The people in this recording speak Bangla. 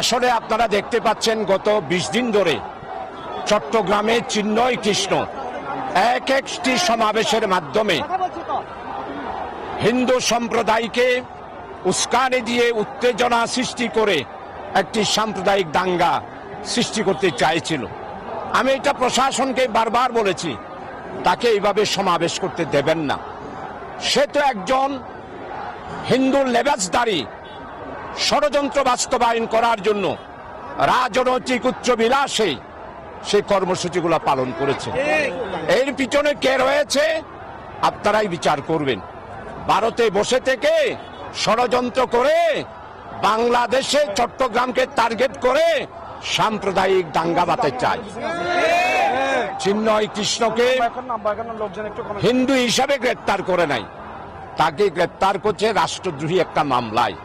আসলে আপনারা দেখতে পাচ্ছেন গত বিশ দিন ধরে চট্টগ্রামে চিহ্নই কৃষ্ণ এক একটি সমাবেশের মাধ্যমে হিন্দু সম্প্রদায়কে উস্কানি দিয়ে উত্তেজনা সৃষ্টি করে একটি সাম্প্রদায়িক দাঙ্গা সৃষ্টি করতে চাইছিল। আমি এটা প্রশাসনকে বারবার বলেছি তাকে এইভাবে সমাবেশ করতে দেবেন না। সে তো একজন হিন্দু লেবাসদারী ষড়যন্ত্র বাস্তবায়ন করার জন্য রাজনৈতিক উচ্চ বিলাসে সেই কর্মসূচিগুলো পালন করেছে। এর পিছনে কে রয়েছে? আপনারাই বিচার করবেন। ভারতে বসে থেকে ষড়যন্ত্র করে বাংলাদেশে চট্টগ্রামকে টার্গেট করে সাম্প্রদায়িক দাঙ্গা বাতে চায়। চিন্ময় কৃষ্ণকে হিন্দু হিসাবে গ্রেপ্তার করে নাই। তাকে গ্রেপ্তার করছে রাষ্ট্রদ্রোহী একটা মামলায়।